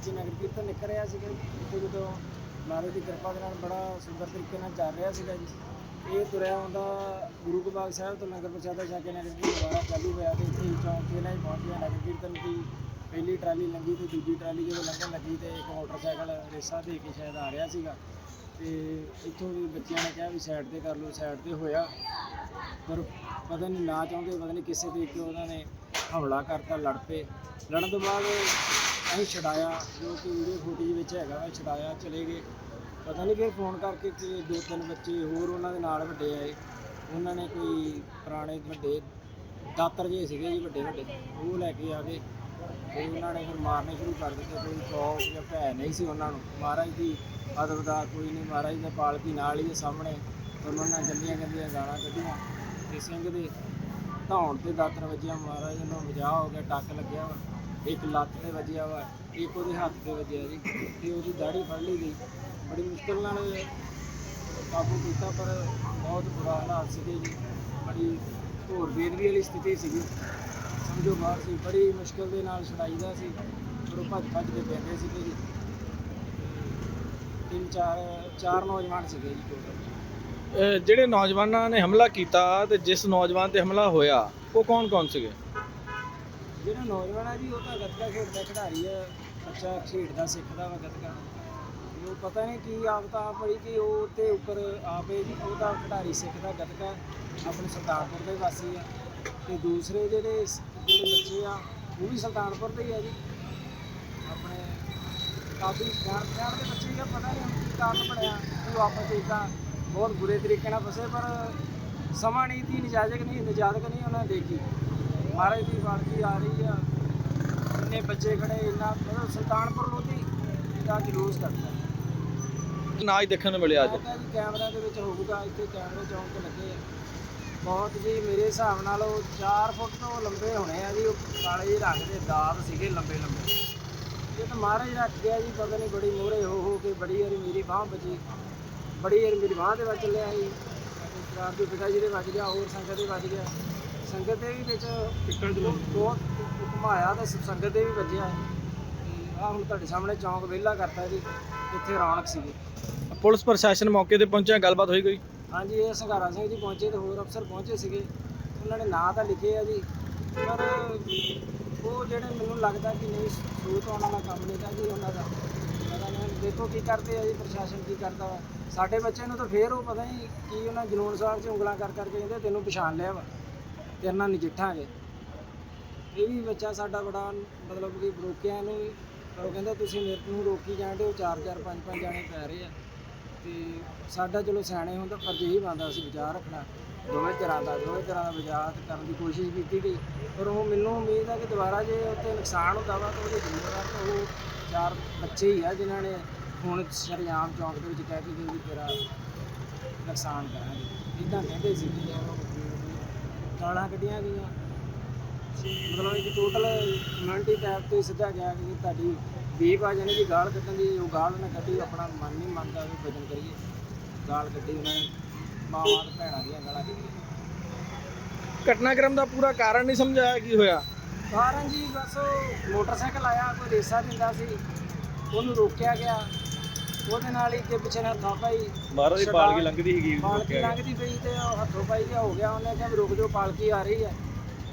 ਕੀਰਤਨ ਨਿਕਲ ਰਿਹਾ ਸੀਗਾ ਜੀ ਜਦੋਂ ਮਹਾਰਾਜ ਦੀ ਕਿਰਪਾ ਦੇ ਨਾਲ ਬੜਾ ਸੁੰਦਰ ਤਰੀਕੇ ਨਾਲ ਚੱਲ ਰਿਹਾ ਸੀਗਾ ਜੀ। ਇਹ ਤੁਰਿਆ ਹੁੰਦਾ ਗੁਰੂ ਕੇ ਬਾਗ ਸਾਹਿਬ ਤੋਂ ਲੰਗਰ ਪ੍ਰਸ਼ਾਦਾ ਛਕ ਕੇ ਨਗਰ ਕੀਰਤਨ ਦੁਬਾਰਾ ਚਾਲੂ ਹੋਇਆ ਤੇ ਇੱਥੇ ਹੀ ਚੌਂਕ ਤੇ ਨਾਲ ਹੀ ਪਹੁੰਚ ਗਿਆ। ਨਗਰ ਕੀਰਤਨ ਦੀ ਪਹਿਲੀ ਟਰਾਲੀ ਲੰਗੀ ਤੇ ਦੂਜੀ ਟਰਾਲੀ ਜਦੋਂ ਲੰਘਣ ਲੱਗੀ ਤੇ ਇੱਕ ਮੋਟਰਸਾਈਕਲ ਰੇਸਾ ਦੇ ਕੇ ਸ਼ਾਇਦ ਆ ਰਿਹਾ ਸੀਗਾ। ਤੇ ਇੱਥੋਂ ਵੀ ਬੱਚਿਆਂ ਨੇ ਕਿਹਾ ਵੀ ਸਾਈਡ ਤੇ ਕਰ ਲਓ ਸਾਈਡ ਤੇ ਹੋਇਆ। ਪਰ ਪਤਾ ਨਹੀਂ ਨਾ ਚਾਹੁੰਦੇ, ਪਤਾ ਨਹੀਂ ਕਿਸੇ ਤਰੀਕੇ ਉਹਨਾਂ ਨੇ ਹਮਲਾ ਕਰਤਾ, ਲੜ ਪਏ। ਲੜਨ ਤੋਂ ਬਾਅਦ ਅਸੀਂ ਛਡਾਇਆ, ਜੋ ਕਿ ਵੀਡੀਓ ਫੁਟੇਜ ਵਿੱਚ ਹੈਗਾ ਵਾ ਛਡਾਇਆ, ਚਲੇ ਗਏ। ਪਤਾ ਨਹੀਂ ਫਿਰ ਫੋਨ ਕਰਕੇ ਕਿ ਦੋ ਤਿੰਨ ਬੱਚੇ ਹੋਰ ਉਹਨਾਂ ਦੇ ਨਾਲ ਵੱਡੇ ਆਏ। ਉਹਨਾਂ ਨੇ ਕੋਈ ਪੁਰਾਣੇ ਵੱਡੇ ਦਾਤਰ ਜਿਹੇ ਸੀਗੇ ਜੀ, ਵੱਡੇ ਵੱਡੇ, ਉਹ ਲੈ ਕੇ ਆ ਗਏ। ਤੇ ਉਹਨਾਂ ਨੇ ਫਿਰ ਮਾਰਨੇ ਸ਼ੁਰੂ ਕਰ ਦਿੱਤੇ, ਕੋਈ ਖੌਫ ਜਾਂ ਭੈ ਨਹੀਂ ਸੀ ਉਹਨਾਂ ਨੂੰ। ਮਹਾਰਾਜ ਦੀ ਅਦਬ ਦਾ ਕੋਈ ਨਹੀਂ, ਮਹਾਰਾਜ ਦੇ ਪਾਲਕੀ ਨਾਲ ਹੀ ਹੈ ਸਾਹਮਣੇ ਉਹਨਾਂ ਨਾਲ ਗੰਦੀਆਂ ਗੰਦੀਆਂ ਗਾਲਾਂ ਕੱਢੀਆਂ। ਤੇ ਸਿੰਘ ਦੇ ਧੌਣ ਤੇ ਦਾਤਰ ਵੱਜਿਆ, ਮਹਾਰਾਜ ਨੂੰ ਮਜ਼ਾ ਹੋ ਗਿਆ ਟੱਕ ਲੱਗਿਆ। ਵਾ ਇੱਕ ਲੱਤ ਤੇ ਵੱਜਿਆ ਵਾ, ਇੱਕ ਉਹਦੇ ਹੱਥ ਤੇ ਵੱਜਿਆ ਜੀ, ਤੇ ਉਹਦੀ ਦਾੜੀ ਫੜ ਲਈ ਗਈ। ਬੜੀ ਮੁਸ਼ਕਲ ਨਾਲ ਕਾਬੂ ਕੀਤਾ, ਪਰ ਬਹੁਤ ਬੁਰਾ ਹਾਲਾਤ ਸੀਗੇ ਜੀ। ਬੜੀ ਘੋਰ ਬੇਦਬੀ ਵਾਲੀ ਸਥਿਤੀ ਸੀਗੀ। ਸਮਝੋ ਬਾਹਰ ਸੀ, ਬੜੀ ਮੁਸ਼ਕਲ ਦੇ ਨਾਲ ਛੁਡਾਈਦਾ ਸੀ ਪਰ ਉਹ ਭੱਜ ਭੱਜ ਕੇ ਪੈਂਦੇ ਸੀਗੇ ਜੀ। ਤਿੰਨ ਚਾਰ ਚਾਰ ਨੌਜਵਾਨ ਸੀਗੇ ਜੀ ਟੋਟਲ ਜਿਹੜੇ ਨੌਜਵਾਨਾਂ ਨੇ ਹਮਲਾ ਕੀਤਾ ਤੇ ਜਿਸ ਨੌਜਵਾਨ ਤੇ ਹਮਲਾ ਹੋਇਆ, ਉਹ ਕੌਣ ਕੌਣ ਸੀਗੇ? ਜਿਹੜਾ ਨੌਜਵਾਨ ਹੈ ਜੀ, ਉਹ ਤਾਂ ਗੱਤਕਾ ਖੇਡਦਾ ਖਿਡਾਰੀ ਹੈ ਬੱਚਾ ਖੇਡਦਾ, ਸਿੱਖਦਾ ਵਾ ਗੱਤਕਾ। ਉਹ ਪਤਾ ਨਹੀਂ ਕੀ ਆਪ ਤਾਂ ਆ ਪਈ ਕਿ ਉਹ ਤੇ ਉੱਪਰ ਆਪੇ ਜੀ ਉਹ ਤਾਂ ਖਿਡਾਰੀ ਸਿੱਖਦਾ ਗੱਤਕਾ, ਆਪਣੇ ਸੁਲਤਾਨਪੁਰ ਦੇ ਵਾਸੀ ਆ। ਤੇ ਦੂਸਰੇ ਜਿਹੜੇ ਸ- ਜਿਹੜੇ ਬੱਚੇ ਆ, ਉਹ ਵੀ ਸੁਲਤਾਨਪੁਰ ਦੇ ਹੀ ਆ ਜੀ। ਆਪਣੇ ਕਾਫੀ ਸਿਆਣ ਸਿਆਣ ਦੇ ਬੱਚੇ ਆ, ਪਤਾ ਨਹੀਂ ਹੁਣ ਕੀ ਕਾਰਨ ਬਣਿਆ, ਉਹ ਆਪਸ ਵਿੱਚ ਤਾਂ ਬਹੁਤ ਬੁਰੇ ਤਰੀਕੇ ਨਾਲ ਫਸੇ, ਪਰ ਸਮਾਂ ਨਹੀਂ ਦੀ ਨਿਜਾਜ਼ਕ ਨਹੀਂ ਨਿਜਾਜ਼ਕ ਨਹੀਂ ਉਹਨਾਂ ਦੇਖੀ। ਮਹਾਰਾਜ ਦੀ ਪਾਲਕੀ ਆ ਰਹੀ ਆ। ਇੰਨੇ ਬੱਚੇ ਖੜੇ ਇੰਨਾ ਮਤਲਬ ਸੁਲਤਾਨਪੁਰ ਲੋਧੀ ਦਾ ਜਲੂਸ ਕੱਢਦਾ ਨਾ ਹੀ ਦੇਖਣ ਨੂੰ ਮਿਲਿਆ ਅੱਜ? ਜੀ ਕੈਮਰਾ ਦੇ ਵਿੱਚ ਹੋਊਗਾ ਇੱਥੇ ਕੈਮਰੇ ਚੌਂਕ ਲੱਗੇ ਆ। ਬਹੁਤ ਜੀ ਮੇਰੇ ਹਿਸਾਬ ਨਾਲ ਉਹ 4 ਫੁੱਟ ਤੋਂ ਲੰਬੇ ਹੋਣੇ ਆ ਜੀ ਉਹ ਕਾਲੇ ਜਿਹੇ ਰੰਗ ਦੇ ਦਾਤ ਸੀਗੇ ਲੰਬੇ ਲੰਬੇ। ਇਹ ਤਾਂ ਮਹਾਰਾਜ ਰੱਖ ਗਿਆ ਜੀ ਪਤਾ ਨਹੀਂ ਬੜੀ ਮੋਹਰੇ ਹੋ ਹੋ ਕੇ ਬੜੀ ਵਾਰੀ ਮੇਰੀ ਬਾਹ ਬਚੀ ਬੜੀ ਵਾਰੀ ਮੇਰੀ ਬਾਹ ਦੇ ਵੱਜ ਚੱਲਿਆ ਸੀ। ਚਾਰ ਦੇ ਪਿਤਾ ਜੀ ਦੇ ਵੱਜ ਗਿਆ ਹੋਰ ਸੰਗਤ ਦੇ ਵੱਜ ਗਿਆ। ਸੰਗਤ ਦੇ ਵੀ ਵਿੱਚ ਬਹੁਤ ਘੁਮਾਇਆ ਤੇ ਸੰਗਤ ਦੇ ਵੀ ਵੱਜਿਆ ਆ ਹੁਣ ਤੁਹਾਡੇ ਸਾਹਮਣੇ ਚੌਂਕ ਵਿਹਲਾ ਕਰਤਾ ਜੀ ਇੱਥੇ ਰੌਣਕ ਸੀਗੀ। ਪੁਲਿਸ ਪ੍ਰਸ਼ਾਸਨ ਮੌਕੇ ਤੇ ਪਹੁੰਚਿਆ ਗੱਲਬਾਤ ਹੋਈ ਕੋਈ? ਹਾਂਜੀ ਇਹ ਸੰਘਾਰਾ ਸਿੰਘ ਜੀ ਪਹੁੰਚੇ ਤੇ ਹੋਰ ਅਫਸਰ ਪਹੁੰਚੇ ਸੀਗੇ। ਉਹਨਾਂ ਨੇ ਨਾਂ ਤਾਂ ਲਿਖੇ ਆ ਜੀ ਪਰ ਉਹ ਜਿਹੜੇ ਮੈਨੂੰ ਲੱਗਦਾ ਕਿ ਨਹੀਂ ਸੂਤ ਉਹਨਾਂ ਦਾ ਕੰਮ ਨਹੀਂ ਤਾਂ ਜੀ ਉਹਨਾਂ ਦਾ। ਪਤਾ ਨਹੀਂ ਦੇਖੋ ਕੀ ਕਰਦੇ ਆ ਜੀ ਪ੍ਰਸ਼ਾਸਨ ਕੀ ਕਰਦਾ ਵਾ। ਸਾਡੇ ਬੱਚੇ ਨੂੰ ਤਾਂ ਫੇਰ ਉਹ ਪਤਾ ਨਹੀਂ ਕੀ ਉਹਨਾਂ ਜਨੂਨ ਸਾਹਿਬ 'ਚ ਉਂਗਲਾਂ ਕਰ ਕਰਕੇ ਕਹਿੰਦੇ ਤੈਨੂੰ ਪਛਾਣ ਲਿਆ ਵਾ। ਤੇਰੇ ਨਾਲ ਨਜਿੱਠਾਂਗੇ। ਇਹ ਵੀ ਬੱਚਾ ਸਾਡਾ ਬੜਾ ਮਤਲਬ ਕਿ ਰੋਕਿਆ ਇਹਨੂੰ ਵੀ। ਪਰ ਉਹ ਕਹਿੰਦਾ, ਤੁਸੀਂ ਮੇਰੇ ਨੂੰ ਰੋਕੀ ਜਾਂਦੇ ਹੋ ਚਾਰ ਚਾਰ ਪੰਜ ਪੰਜ ਜਾਣੇ ਪੈ ਰਹੇ ਆ। ਤੇ ਸਾਡਾ ਚਲੋ ਸਿਆਣੇ ਹੁੰਦਾ ਫਰਜ਼ ਇਹੀ ਬਣਦਾ ਅਸੀਂ ਬਚਾਅ ਰੱਖਣਾ। ਦੋਵੇਂ ਤਰ੍ਹਾਂ ਦਾ, ਦੋਵੇਂ ਤਰ੍ਹਾਂ ਦਾ ਬਚਾਅ ਕਰਨ ਦੀ ਕੋਸ਼ਿਸ਼ ਕੀਤੀ ਗਈ। ਪਰ ਉਹ ਮੈਨੂੰ ਉਮੀਦ ਆ ਕਿ ਦੁਬਾਰਾ ਜੇ ਉੱਥੇ ਨੁਕਸਾਨ ਹੁੰਦਾ ਵਾ ਤਾਂ ਉਹਦੇ ਜ਼ਿੰਮੇਵਾਰ ਤਾਂ ਉਹ ਚਾਰ ਬੱਚੇ ਹੀ ਆ ਜਿਨ੍ਹਾਂ ਨੇ ਹੁਣ ਸ਼ਰੇਆਮ ਚੌਂਕ ਦੇ ਵਿੱਚ ਕਹਿ ਕੇ ਗਏ ਵੀ ਤੇਰਾ ਨੁਕਸਾਨ ਕਰਾਂਗੇ। ਇਦਾਂ ਕਹਿੰਦੇ ਸੀ। ਜੀ ਗਾਲਾਂ ਕੱਢੀਆਂ ਗਈਆਂ। ਮਤਲਬ ਕਿ ਟੋਟਲ ਕਮਿਊਨਿਟੀ ਟੈਪ ਤੇ ਸਿੱਧਾ ਗਿਆ ਕਿ ਤੁਹਾਡੀ ਵੀਪ ਆ ਜਾਣੀ ਜੀ ਗਾਲ ਕੱਢਣ ਦੀ ਉਹ ਗਾਲ ਉਹਨੇ ਕੱਢੀ ਆਪਣਾ ਮਨ ਨਹੀਂ ਮੰਨਦਾ ਵੀ ਭਜਨ ਕਰੀਏ। ਗਾਲ ਕੱਢੀ ਉਹਨੇ ਮਾਵਾਂ ਤੇ ਭੈਣਾਂ ਦੀਆਂ ਗਾਲਾਂ ਕੱਢੀਆਂ। ਘਟਨਾਕ੍ਰਮ ਦਾ ਪੂਰਾ ਕਾਰਨ ਨਹੀਂ ਸਮਝਾਇਆ ਕੀ ਹੋਇਆ? ਕਾਰਨ ਜੀ ਬਸ ਉਹ ਮੋਟਰਸਾਈਕਲ ਆਇਆ ਕੋਈ ਰੇਸਾ ਦਿੰਦਾ ਸੀ। ਉਹਨੂੰ ਰੋਕਿਆ ਗਿਆ। ਉਹਦੇ ਨਾਲ ਹੀ ਅੱਗੇ ਪਿੱਛੇ ਨਾਲ ਥਾਪਾਈ ਮਹਾਰਾਜ ਦੀ ਪਾਲਕੀ ਲੰਘਦੀ ਸੀਗੀ ਪਾਲਕੀ ਲੰਘਦੀ ਪਈ ਤੇ ਉਹ ਹੱਥੋਂ ਪਾਈ ਜਿਹਾ ਹੋ ਗਿਆ। ਉਹਨੇ ਕਿਹਾ ਵੀ ਰੁਕ ਜਾਓ ਪਾਲਕੀ ਆ ਰਹੀ ਹੈ।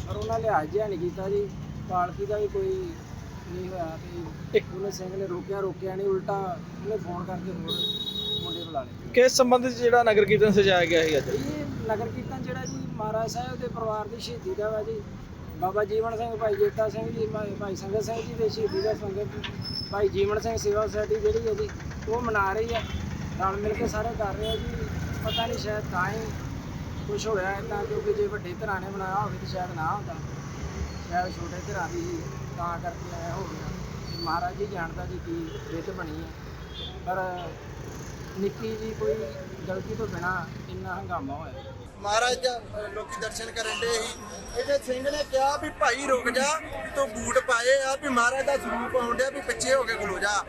ਪਰ ਉਹਨਾਂ ਲਿਹਾਜ਼ ਜਿਹਾ ਨਹੀਂ ਕੀਤਾ ਜੀ। ਪਾਲਕੀ ਦਾ ਵੀ ਕੋਈ ਨਹੀਂ ਹੋਇਆ ਤੇ ਉਹਨੇ ਸਿੰਘ ਨੇ ਰੋਕਿਆ ਰੋਕਿਆ ਨਹੀਂ। ਉਲਟਾ ਉਹਨੇ ਫੋਨ ਕਰਕੇ ਹੋਰ ਮੁੰਡੇ ਬੁਲਾ ਲਏ। ਕਿਸ ਸੰਬੰਧ ਵਿੱਚ ਜਿਹੜਾ ਨਗਰ ਕੀਰਤਨ ਸਜਾਇਆ ਗਿਆ ਸੀ ਅੱਜ? ਇਹ ਨਗਰ ਕੀਰਤਨ ਜਿਹੜਾ ਜੀ ਮਹਾਰਾਜ ਸਾਹਿਬ ਦੇ ਪਰਿਵਾਰ ਦੀ ਸ਼ਹੀਦੀ ਦਾ ਵਾ ਜੀ। ਬਾਬਾ ਜੀਵਨ ਸਿੰਘ ਭਾਈ ਜੇਤਾ ਸਿੰਘ ਜੀ ਭਾਈ ਭਾਈ ਸੰਗਤ ਸਿੰਘ ਜੀ ਦੇ ਸ਼ਹੀਦੀ ਦਾ ਸੰਗਤ। ਭਾਈ ਜੀਵਨ ਸਿੰਘ ਸੇਵਾ ਸੁਸਾਇਟੀ ਜਿਹੜੀ ਹੈ ਜੀ। ਉਹ ਮਨਾ ਰਹੀ ਹੈ ਰਲ ਮਿਲ ਕੇ ਸਾਰੇ ਕਰ ਰਹੇ ਆ ਜੀ। ਪਤਾ ਨਹੀਂ ਸ਼ਾਇਦ ਤਾਂ ਹੀ ਕੁਝ ਹੋਇਆ ਇਦਾਂ ਕਿਉਂਕਿ ਜੇ ਵੱਡੇ ਧਿਰਾਂ ਨੇ ਬਣਾਇਆ ਹੋਵੇ ਤਾਂ ਸ਼ਾਇਦ ਨਾ ਹੁੰਦਾ। ਸ਼ਾਇਦ ਛੋਟੇ ਧਿਰਾਂ ਦੀ ਸੀ, ਤਾਂ ਕਰਕੇ ਆਇਆ ਹੋ ਗਿਆ। ਮਹਾਰਾਜ ਜੀ ਜਾਣਦਾ ਜੀ ਕੀ ਰਿਤ ਬਣੀ ਹੈ ਪਰ ਨਿੱਕੀ ਜੀ ਕੋਈ ਗਲਤੀ ਤੋਂ ਬਿਨਾ ਇੰਨਾ ਹੰਗਾਮਾ ਹੋਇਆ। ਮਹਾਰਾਜ ਦਾ ਅ, ਲੋਕੀ ਦਰਸ਼ਨ ਕਰਨ ਦੇ ਹੀ। ਇਹਦੇ ਸਿੰਘ ਨੇ ਕਿਹਾ ਵੀ ਭਾਈ ਰੁਕ ਜਾ ਤੂੰ ਬੂਟ ਪਾਏ ਆ ਵੀ ਮਹਾਰਾਜ ਦਾ ਸਰੂਪ ਆਉਂਦਿਆ ਵੀ ਪਿੱਛੇ ਹੋ ਕੇ ਖਲੋ ਜਾ।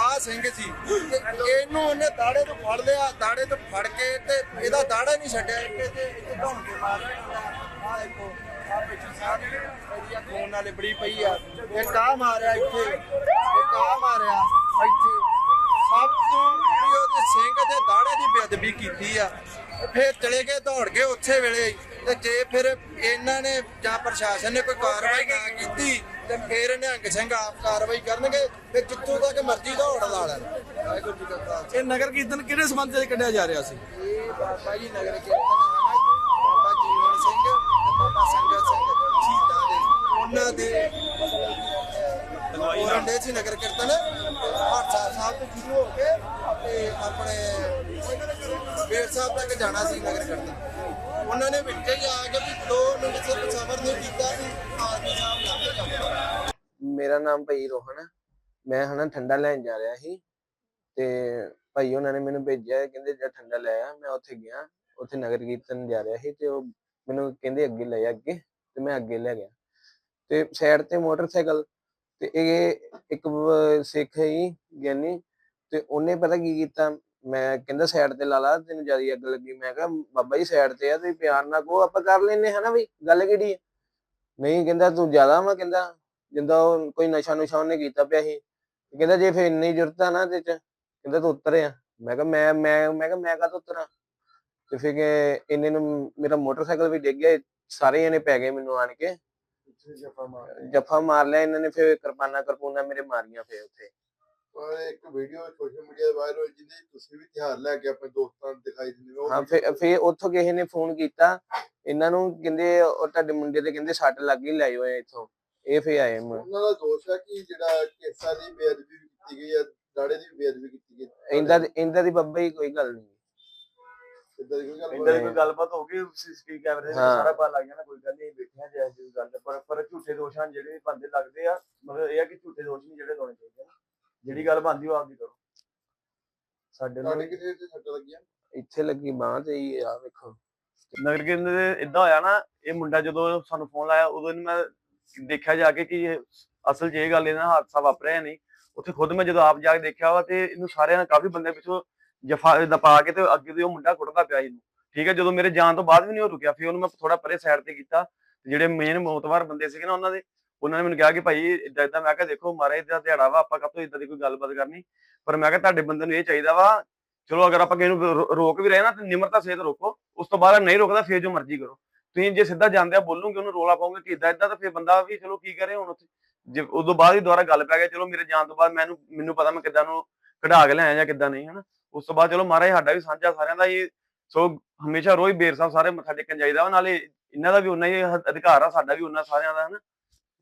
ਆ ਸਿੰਘ ਸੀ ਤੇ ਇਹਨੂੰ ਉਹਨੇ ਦਾੜੇ ਤੋਂ ਫੜ ਲਿਆ, ਦਾੜੇ ਤੋਂ ਫੜ ਕੇ ਤੇ ਇਹਦਾ ਦਾੜਾ ਨਹੀਂ ਛੱਡਿਆ ਇੱਥੇ ਤੇ ਇੱਥੇ ਧੌਣ ਕੇ ਮਾਰਿਆ ਆ ਦੇਖੋ ਆ ਪਿੱਛੇ ਸਾਹ ਇਹਦੀ ਖੂਨ ਨਾਲ ਲਿਬੜੀ ਪਈ ਆ। ਇੱਕ ਆ ਮਾਰਿਆ ਇੱਥੇ? ਇੱਕ ਕਾ ਮਾਰਿਆ ਇੱਥੇ? ਸਭ ਤੋਂ ਵੀ ਉਹਦੇ ਸਿੰਘ ਦੇ ਦਾੜੇ ਦੀ ਬੇਅਦਬੀ ਕੀਤੀ ਆ। ਫਿਰ ਚਲੇ ਗਏ ਦੌੜ ਗਏ ਉੱਥੇ ਵੇਲੇ। ਤੇ ਜੇ ਫਿਰ ਇਹਨਾਂ ਨੇ ਜਾਂ ਪ੍ਰਸ਼ਾਸਨ ਨੇ ਕੋਈ ਕਾਰਵਾਈ ਨਾ ਕੀਤੀ ਤੇ ਫਿਰ ਨਿਹੰਗ ਸਿੰਘ ਆਪ ਕਾਰਵਾਈ ਕਰਨਗੇ ਤੇ ਜਿੱਥੋਂ ਤੱਕ ਮਰਜ਼ੀ ਦੌੜ ਲਾ ਲੈਣ। ਵਾਹਿਗੁਰੂ ਜੀ ਕਾ ਖਾਲਸਾ। ਇਹ ਨਗਰ ਕੀਰਤਨ ਕਿਹੜੇ ਸੰਬੰਧ ਵਿੱਚ ਕੱਢਿਆ ਜਾ ਰਿਹਾ ਸੀ? ਇਹ ਬਾਬਾ ਜੀ ਨਗਰ ਕੀਰਤਨ ਹੈ ਬਾਬਾ ਜੀਵਨ ਸਿੰਘ ਤੇ ਬਾਬਾ ਸੰਗਤ ਸਿੰਘ ਸ਼ਹੀਦਾਂ ਦੇ। ਉਹਨਾਂ ਦੇ ਦਵਾਈ ਦੇ ਸੀ ਨਗਰ ਕੀਰਤਨ। ਸਾਹਿਬ ਤੋਂ ਸ਼ੁਰੂ ਹੋ ਕੇ ਤੇ ਆਪਣੇ ਬੇਰ ਸਾਹਿਬ ਤੱਕ ਜਾਣਾ ਸੀ ਨਗਰ ਕੀਰਤਨ। ਉਹਨਾਂ ਨੇ ਵਿੱਚ ਹੀ ਆ ਕੇ ਵੀ ਦੋ ਮਿੰਟ ਸਿਰਫ ਸਬਰ ਨਹੀਂ ਕੀਤਾ ਵੀ ਆਦਮੀ ਸਾਹਿਬ ਲੱਗੇ ਜਾਓ ਮੇਰਾ ਨਾਮ ਭਾਈ ਰੋਹਨ ਹੈ ਮੈਂ ਹਨਾ ਠੰਡਾ ਲੈਣ ਜਾ ਰਿਹਾ ਸੀ ਤੇ ਭਾਈ ਉਹਨਾਂ ਨੇ ਮੈਨੂੰ ਭੇਜਿਆ, ਕਹਿੰਦੇ ਜਾ ਠੰਡਾ ਲੈ ਆ, ਮੈਂ ਉੱਥੇ ਗਿਆ, ਉੱਥੇ ਨਗਰ ਕੀਰਤਨ ਜਾ ਰਿਹਾ ਸੀ ਤੇ ਉਹ ਮੈਨੂੰ ਕਹਿੰਦੇ ਅੱਗੇ ਲੈ ਆ ਅੱਗੇ ਤੇ ਮੈਂ ਅੱਗੇ ਲੈ ਗਿਆ। ਤੇ ਸਾਈਡ ਤੇ ਮੋਟਰਸਾਈਕਲ ਤੇ ਇਹ ਇੱਕ ਸਿੱਖ ਹੀ ਗਿਆਨੀ ਤੇ ਉਹਨੇ ਪਤਾ ਕੀ ਕੀਤਾ? ਮੈਂ ਕਹਿੰਦਾ ਸਾਈਡ ਤੇ ਲਾ ਲਾ ਤੈਨੂੰ ਜ਼ਿਆਦਾ ਅੱਗ ਲੱਗੀ। ਮੈਂ ਕਿਹਾ ਬਾਬਾ ਜੀ ਸਾਈਡ ਤੇ ਆ ਤੁਸੀਂ ਪਿਆਰ ਨਾਲ ਕਹੋ ਆਪਾਂ ਕਰ ਲੈਨੇ ਹਨਾ ਵੀ ਗੱਲ ਕਿਹੜੀ ਹੈ ਨਹੀਂ ਕਹਿੰਦਾ ਤੂੰ ਜ਼ਿਆਦਾ ਵਾ ਕਹਿੰਦਾ। ਜਿੰਦਾ ਉਹ ਕੋਈ ਨਸ਼ਾ ਨੁਸ਼ਾ ਉਹਨੇ ਕੀਤਾ ਪਿਆ ਸੀ। ਤੇ ਕਹਿੰਦਾ ਜੇ ਫੇਰ ਇੰਨੀ ਜ਼ਰੂਰਤ ਆ ਨਾ ਤੇ ਚ ਕਹਿੰਦਾ ਤੂੰ ਉਤਰ ਆ। ਮੈਂ ਕਿਹਾ ਮੈਂ ਮੈਂ ਮੈਂ ਕਿਹਾ ਮੈਂ ਕਾਹਤੋਂ ਉਤਰਾਂ? ਤੇ ਫਿਰ ਕਿ ਇੰਨੇ ਨੂੰ ਮੇਰਾ ਮੋਟਰਸਾਈਕਲ ਵੀ ਡਿੱਗ ਗਿਆ ਸਾਰੇ ਜਣੇ ਪੈ ਗਏ ਮੈਨੂੰ ਆਣ ਕੇ। ਜੱਫਾ ਮਾਰ ਲਿਆ ਇਹਨਾਂ ਨੇ ਫਿਰ ਕਿਰਪਾਨਾ ਕਰਪੂਨਾ ਮੇਰੇ ਮਾਰੀਆਂ ਫੇਰ ਉੱਥੇ। ਇੱਕ ਵੀਡੀਓ ਸੋਸ਼ਲ ਮੀਡੀਆ ਤੇ ਵਾਇਰਲ ਹੋਈ ਜਿਹਦੇ ਤੁਸੀਂ ਵੀ ਤਿਹਾਰ ਲੈ ਕੇ ਆਪਣੇ ਦੋਸਤਾਂ ਨੂੰ ਦਿਖਾਈ ਦਿੰਦੇ ਹੋ ਹਾਂ ਫਿਰ ਫਿਰ ਉੱਥੋਂ ਕਿਸੇ ਨੇ ਫੋਨ ਕੀਤਾ ਇਹਨਾਂ ਨੂੰ ਕਹਿੰਦੇ ਉਹ ਤੁਹਾਡੇ ਮੁੰਡੇ ਤੇ ਕਹਿੰਦੇ ਸੱਟ ਲੱਗ ਗਈ ਲੈ ਜਾਓ ਇੱਥੋਂ ਇਹ ਫੇ ਆਏ ਮ- ਉਹਨਾਂ ਦਾ ਦੋਸ਼ ਹੈ ਕਿ ਜਿਹੜਾ ਕੇਸਾਂ ਦੀ ਬੇਅਦਬੀ ਕੀਤੀ ਗਈ ਹੈ ਦਾੜੇ ਦੀ ਬੇਅਦਬੀ ਕੀਤੀ ਗਈ ਇੰਦਾ ਇੰਦਾ ਦੀ ਬੱਬਾ ਹੀ ਕੋਈ ਗੱਲ ਨਹੀਂ ਇਦਾਂ ਦੀ ਕੋਈ ਗੱਲ ਇੰਦਾਂ ਦੀ ਨਹੀਂ। ਕੋਈ ਗੱਲਬਾਤ ਹੋ ਗਈ ਸੀਸੀਟੀਵੀ ਕੈਮਰੇ ਦੇ। ਸਾਰਾ ਪਤਾ ਲੱਗ ਜਾਣਾ ਕੋਈ ਗੱਲ ਨਹੀਂ ਬੈਠਿਆ ਜਾਇ ਜੀ ਗੱਲ। ਪਰ ਪਰ ਝੂਠੇ ਦੋਸ਼ਾਂ ਜਿਹੜੇ ਬੰਦੇ ਲੱਗਦੇ ਆ ਮਤਲਬ ਇਹ ਆ ਕਿ ਝੂਠੇ ਦੋਸ਼ ਨਹੀਂ ਜਿਹੜੇ ਲਾਉਣੇ ਚਾਹੀਦੇ ਜਿਹੜੀ ਗੱਲ ਬੰਦੀ ਉਹ ਆਪਦੀ ਕਰੋ। ਸਾਡੇ ਨਾਲ ਤੁਹਾਡੇ ਕਿਤੇ ਤੇ ਸੱਟ ਲੱਗੀਆਂ ਇੱਥੇ ਲੱਗੀ ਬਾਂਹ ਤੇ ਹੀ ਆ ਵੇਖੋ। ਨਗਰ ਕੀਰਤਨ ਦੇ ਇਦਾਂ ਹੋਇਆ ਨਾ ਇਹ ਮੁੰਡਾ ਜਦੋਂ ਸਾਨੂੰ ਫੋਨ ਲਾਇਆ ਉਦੋਂ ਇਹਨੂੰ ਮੈਂ ਦੇਖਿਆ ਜਾ ਕੇ ਕਿ ਇਹ ਅਸਲ 'ਚ ਇਹ ਗੱਲ ਇਹਨਾਂ ਹਾਦਸਾ ਵਾਪਰਿਆ ਨਹੀਂ। ਉੱਥੇ ਖੁਦ ਮੈਂ ਜਦੋਂ ਆਪ ਜਾ ਕੇ ਦੇਖਿਆ ਵਾ ਤੇ ਇਹਨੂੰ ਸਾਰਿਆਂ ਨੇ ਕਾਫੀ ਬੰਦੇ ਪਿੱਛੋਂ ਜਫਾ ਦਾ ਪਾ ਕੇ ਤੇ ਅੱਗੇ ਤੇ ਉਹ ਮੁੰਡਾ ਕੁੱਟਦਾ ਪਿਆ ਇਹਨੂੰ। ਠੀਕ ਹੈ ਜਦੋਂ ਮੇਰੇ ਜਾਣ ਤੋਂ ਬਾਅਦ ਵੀ ਨਹੀਂ ਉਹ ਰੁਕਿਆ ਫਿਰ ਉਹਨੂੰ ਮੈਂ ਥੋੜਾ ਪਰੇ ਸਾਈਡ ਤੇ ਕੀਤਾ। ਜਿਹੜੇ ਮੇਨ ਮੋਤਵਾਰ ਬੰਦੇ ਸੀਗੇ ਨਾ ਉਹਨਾਂ ਦੇ ਉਹਨਾਂ ਨੇ ਮੈਨੂੰ ਕਿਹਾ ਕਿ ਭਾਈ ਇਦਾਂ ਇਦਾਂ ਮੈਂ ਕਿਹਾ ਦੇਖੋ ਮਹਾਰਾਜ ਦਾ ਦਿਹਾੜਾ ਵਾ, ਆਪਾਂ ਕਾਹਤੋਂ ਇਦਾਂ ਦੀ ਕੋਈ ਗੱਲਬਾਤ ਕਰਨੀ? ਪਰ ਮੈਂ ਕਿਹਾ ਤੁਹਾਡੇ ਬੰਦੇ ਨੂੰ ਇਹ ਚਾਹੀਦਾ ਵਾ, ਚਲੋ ਅਗਰ ਆਪਾਂ ਕਿਸੇ ਨੂੰ ਰੋਕ ਵੀ ਰਹੇ ਨਾ, ਤੇ ਨਿਮਰਤਾ ਸਹਿਤ ਰੋਕੋ, ਉਸ ਤੋਂ ਬਾਅਦ ਨਹੀਂ ਰੋਕਦਾ, ਫੇਰ ਜੋ ਮਰਜ਼ੀ ਕਰੋ। ਤੁਸੀਂ ਜੇ ਸਿੱਧਾ ਜਾਂਦੇ ਆ ਬੋਲੂਗੇ ਉਹਨੂੰ ਰੋਲਾ ਪਾਉਂਗੇ ਕਿ ਇਦਾਂ ਇਦਾਂ ਤਾਂ ਫੇਰ ਬੰਦਾ ਵੀ ਚਲੋ ਕੀ ਕਰੇ ਹੁਣ ਉੱਥੇ? ਜੇ ਉਦੋਂ ਬਾਅਦ ਹੀ ਦੁਬਾਰਾ ਗੱਲ ਪੈ ਗਿਆ ਚਲੋ ਮੇਰੇ ਜਾਣ ਤੋਂ ਬਾਅਦ ਮੈਨੂੰ ਮੈਨੂੰ ਪਤਾ ਮੈਂ ਕਿੱਦਾਂ ਨੂੰ ਕਢਾ ਕੇ ਲਿਆਇਆ ਜਾਂ ਕਿੱਦਾਂ ਨਹੀਂ, ਹਨਾ? ਉਸ ਤੋਂ ਬਾਅਦ ਚਲੋ ਮਹਾਰਾਜ ਸਾਡਾ ਵੀ ਸਾਂਝਾ ਸਾਰਿਆਂ ਦਾ ਇਹ ਸੋ ਹਮੇਸ਼ਾ ਰੋਜ਼ ਬੇਰ ਸਾਹਿਬ ਸਾਰੇ ਮੱਥਾ ਟੇਕਣ ਜਾਈਦਾ ਵਾ, ਨਾਲੇ ਇਹਨਾਂ ਦਾ ਵੀ ਉਨਾ ਹੀ ਅਧਿਕਾਰ ਆ, ਸਾਡਾ ਵੀ ਉਨਾ ਸਾਰਿਆਂ ਦਾ, ਹਨਾ?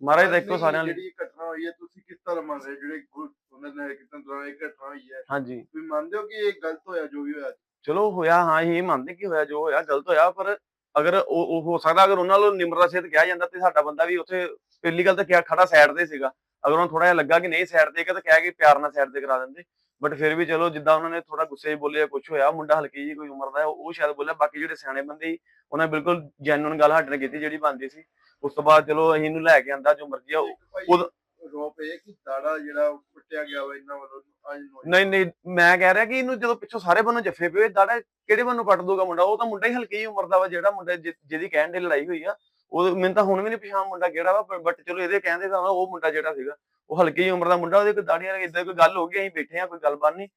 ਮਹਾਰਾਜ ਦਾ ਇੱਕੋ ਸਾਰਿਆਂ ਲਈ। ਜਿਹੜੀ ਘਟਨਾ ਹੋਈ ਹੈ ਤੁਸੀਂ ਕਿਸ ਤਰ੍ਹਾਂ ਮੰਨ ਰਹੇ ਹੋ? ਜਿਹੜੇ ਗੁਰ- ਉਹਨਾਂ ਨੇ ਕਿਤਨ ਦੌਰਾਨ ਇਹ ਘਟਨਾ ਹੋਈ ਹੈ। ਹਾਂਜੀ। ਤੁਸੀਂ ਮੰਨਦੇ ਹੋ ਕਿ ਇਹ ਗਲਤ ਹੋਇਆ ਜੋ ਵੀ ਹੋਇਆ? ਚਲੋ ਹੋਇਆ ਹਾਂ ਇਹ ਮੰਨਦੇ ਕਿ ਹੋਇਆ ਜੋ ਹੋਇਆ ਗਲਤ ਹੋਇਆ ਪਰ ਅਗਰ ਉਹ ਉਹ ਹੋ ਸਕਦਾ ਅਗਰ ਉਹਨਾਂ ਨੂੰ ਨਿਮਰਤਾ ਸਹਿਤ ਕਿਹਾ ਜਾਂਦਾ ਤੇ ਸਾਡਾ ਬੰਦਾ ਵੀ ਉੱਥੇ ਪਹਿਲੀ ਗੱਲ ਤਾਂ ਕਿਹਾ ਖੜਾ ਸਾਈਡ ਤੇ ਸੀਗਾ। ਅਗਰ ਉਹਨੂੰ ਥੋੜਾ ਜਿਹਾ ਲੱਗਾ ਕਿ ਨਹੀਂ ਸਾਈਡ ਤੇ ਕਿ ਤਾਂ ਕਹਿ ਕੇ ਪਿਆਰ ਨਾਲ ਸਾਈਡ ਤੇ ਕਰਾ ਦਿੰਦੇ। ਬਟ ਫਿਰ ਵੀ ਚਲੋ ਜਿੱਦਾਂ ਉਹਨਾਂ ਨੇ ਥੋੜਾ ਗੁੱਸੇ 'ਚ ਬੋਲੇ ਕੁਝ ਹੋਇਆ ਮੁੰਡਾ ਹਲਕੀ ਜੀ ਕੋਈ ਉਮਰ ਦਾ ਹੈ, ਉਹ ਸ਼ਾਇਦ ਬੋਲਿਆ ਬਾਕੀ ਜਿਹੜੇ ਸਿਆਣੇ ਬੰਦੇ ਸੀ ਉਹਨਾਂ ਨੇ ਬਿਲਕੁਲ ਜੈਨੂਨ ਗੱਲ ਸਾਡੇ ਨਾਲ ਕੀਤੀ ਜਿਹੜੀ ਬਣਦੀ ਸੀ। ਉਸ ਤੋਂ ਬਾਅਦ ਚਲੋ ਅਸੀਂ ਇਹਨੂੰ ਲੈ ਕੇ ਆਂਦਾ ਜੋ ਮਰਜ਼ੀ ਆ ਉਹ- ਭਾਈ ਉਦੋਂ- ਰੋਪ ਇਹ ਕਿ ਦਾੜਾ ਜਿਹੜਾ ਉਹ ਕੁੱਟਿਆ ਗਿਆ ਵਾ ਇਹਨਾਂ ਵੱਲੋਂ ਅੱਜ ਨੂੰ ਨਹੀਂ ਨਹੀਂ ਮੈਂ ਕਹਿ ਰਿਹਾ ਕਿ ਇਹਨੂੰ ਜਦੋਂ ਪਿੱਛੋਂ ਸਾਰੇ ਬੰਨੋਂ ਜੱਫੇ ਪਏ ਦਾੜਾ ਕਿਹੜੇ ਬੰਨੋਂ ਪੱਟ ਦੂਗਾ ਮੁੰਡਾ? ਉਹ ਤਾਂ ਮੁੰਡਾ ਹੀ ਹਲਕੀ ਜਿਹੀ ਉਮਰ ਦਾ ਵਾ ਜਿਹੜਾ ਮੁੰਡਾ ਜਿ- ਜਿਹਦੀ ਕਹਿਣ ਦੀ ਲੜਾਈ ਹੋਈ ਆ ਉਹ ਮੈਨੂੰ ਤਾਂ ਹੁਣ ਵੀ ਨਹੀਂ ਪਛਾਣ ਮੁੰਡਾ ਕਿਹੜਾ ਵਾ ਬਟ ਚਲੋ ਇਹਦੇ ਕਹਿੰਦੇ ਤਾਂ ਉਹ ਮੁੰਡਾ ਜਿਹੜਾ ਸੀਗਾ ਉਹ ਹਲਕੀ ਜਿਹੀ ਉਮਰ ਦਾ ਮੁੰਡਾ ਉਹਦੇ ਕੋਈ ਦਾੜੀਆਂ ਇਦਾਂ ਕੋਈ ਗੱਲ ਹੋ ਗਈ ਅਸੀਂ ਬੈਠੇ ਆ ਕੋਈ ਗੱਲਬਾਤ ਨਹੀਂ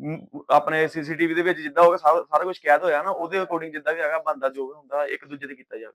ਮ, ਆਪਣੇ ਸੀਸੀਟੀਵੀ ਦੇ ਵਿੱਚ ਜਿੱਦਾਂ ਹੋਗਾ ਸਾਰਾ ਸਾਰਾ ਕੁਝ ਕੈਦ ਹੋਇਆ ਨਾ ਉਹਦੇ ਅਕੋਰਡਿੰਗ ਜਿੱਦਾਂ ਵੀ ਹੈਗਾ ਬੰਦਾ ਜੋ ਵੀ ਹੁੰਦਾ ਇੱਕ ਦੂਜੇ ਤੇ ਕੀਤਾ ਜਾਵੇ।